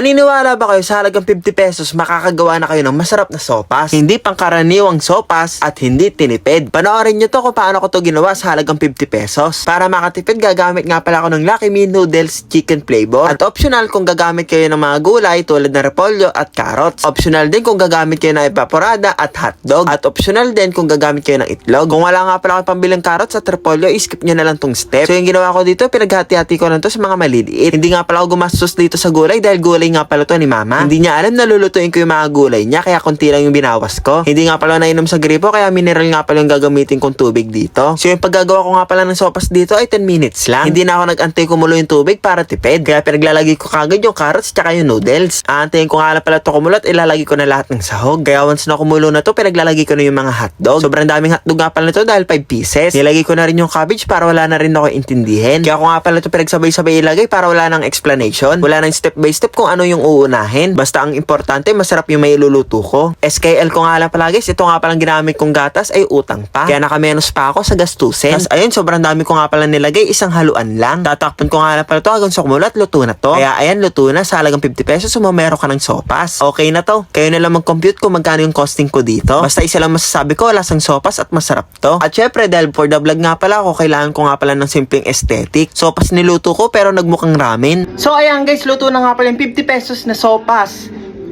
Maniniwala ba kayo sa halagang 50 pesos makakagawa na kayo ng masarap na sopas? Hindi pangkaraniwang sopas at hindi tinipid. Panoorin nyo to kung paano ko to ginawa sa halagang 50 pesos. Para makatipid, gagamit nga pala ako ng Lucky Me Noodles Chicken Flavor. At optional kung gagamit kayo ng mga gulay tulad ng repolyo at carrots. Optional din kung gagamit kayo ng evaporada at hotdog. At optional din kung gagamit kayo ng itlog. Kung wala nga pala kayo pambilang carrots at repolyo, skip nyo na lang tong step. So yung ginawa ko dito, pinaghati-hati ko lang to sa mga maliliit. Hindi nga pala ako gumastos dito sa gulay dahil gulay nga pala to ni mama. Hindi niya alam na lulutuin ko yung mga gulay niya kaya konti lang yung binawas ko. Hindi nga pala nainom sa gripo kaya mineral nga pala yung gagamitin kong tubig dito. So yung paggagawa ko nga pala ng sopas dito ay 10 minutes lang. Hindi na ako nag-antay kumulo yung tubig para tipid. Kaya pinaglalagay ko kagad yung carrots tsaka yung noodles. Aantayin ko nga pala to kumulo at ilalagay ko na lahat ng sahog. Kaya once na kumulo na to, pinaglalagay ko na yung mga hotdog. Sobrang daming hotdog nga pala nito dahil 5 pieces. Nilagay ko na rin yung cabbage para wala na rin ako intindihin. Kaya ako nga pala to pinagsabay-sabay ilagay para wala nang explanation. Wala nang step by step kung ano yung uunahin. Basta ang importante, masarap yung may iluluto ko. SKL ko nga lang pala guys, ito nga palang ginamit kong gatas ay utang pa. Kaya nakamenos pa ako sa gastusin. Tapos ayun, sobrang dami ko nga pala nilagay, isang haluan lang. Tatakpan ko nga lang pala to hanggang sa kumulat, luto na to. Kaya ayan, luto na sa halagang 50 pesos, sumamero ka ng sopas. Okay na to. Kayo na lang mag-compute kung magkano yung costing ko dito. Basta isa lang masasabi ko, lasang sopas at masarap to. At syempre, dahil for the vlog nga pala ako, kailangan ko nga pala ng simpleng aesthetic. Sopas niluto ko pero nagmukhang ramen. So ayan guys, luto na nga pala yung 50 pesos na sopas.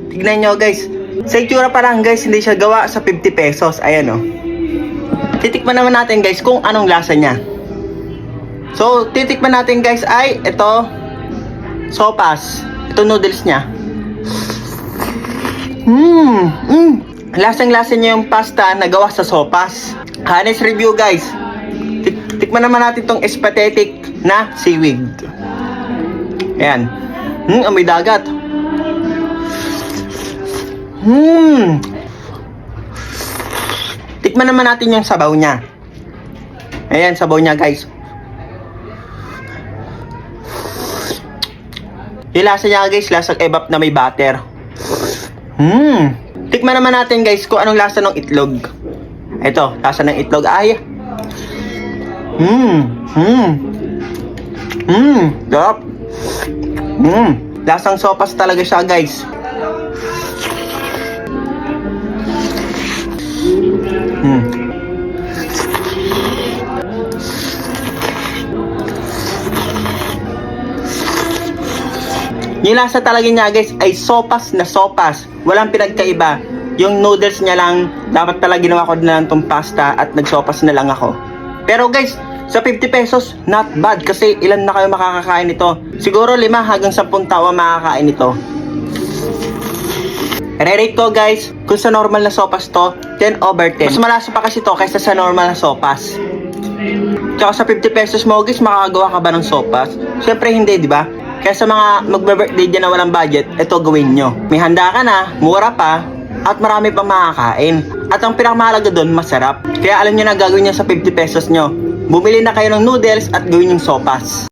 Tignan nyo guys. Sa itsura pa lang guys, hindi siya gawa sa 50 pesos. Ayan oh. Titikman naman natin guys kung anong lasa niya. So, titikman natin guys ay ito sopas. Ito noodles niya. Mmm, mmm. Lasang-lasa niya yung pasta na gawa sa sopas. Honest review guys. Tik tikman naman natin tong espathetic na seaweed. Ayan. Hmm, amoy dagat. Hmm. Tikman naman natin yung sabaw niya. Ayan, sabaw niya guys. Yung lasa niya guys, lasang ebap na may butter. Hmm. Tikman naman natin guys kung anong lasa ng itlog. Ito, lasa ng itlog. Ay. Hmm. Hmm. Hmm. Sarap. Hmm. Lasang sopas talaga siya guys. Hmm. Yung lasa talaga niya guys ay sopas na sopas. Walang pinagkaiba. Yung noodles niya lang, dapat talaga ginawa ko na lang tong pasta at nagsopas na lang ako. Pero guys, sa 50 pesos, not bad kasi ilan na kayo makakakain nito. Siguro 5 hanggang 10 tao makakain nito. Re-rate ko guys, kung sa normal na sopas to, 10 over 10. Mas malasa pa kasi to kaysa sa normal na sopas. Tsaka sa 50 pesos mo guys, makakagawa ka ba ng sopas? Siyempre hindi, di ba? Kaya sa mga magbe-birthday dyan na walang budget, ito gawin nyo. May handa ka na, mura pa, at marami pang makakain. At ang pinakamahalaga doon, masarap. Kaya alam nyo na gagawin nyo sa 50 pesos nyo. Bumili na kayo ng noodles at gawin yung sopas.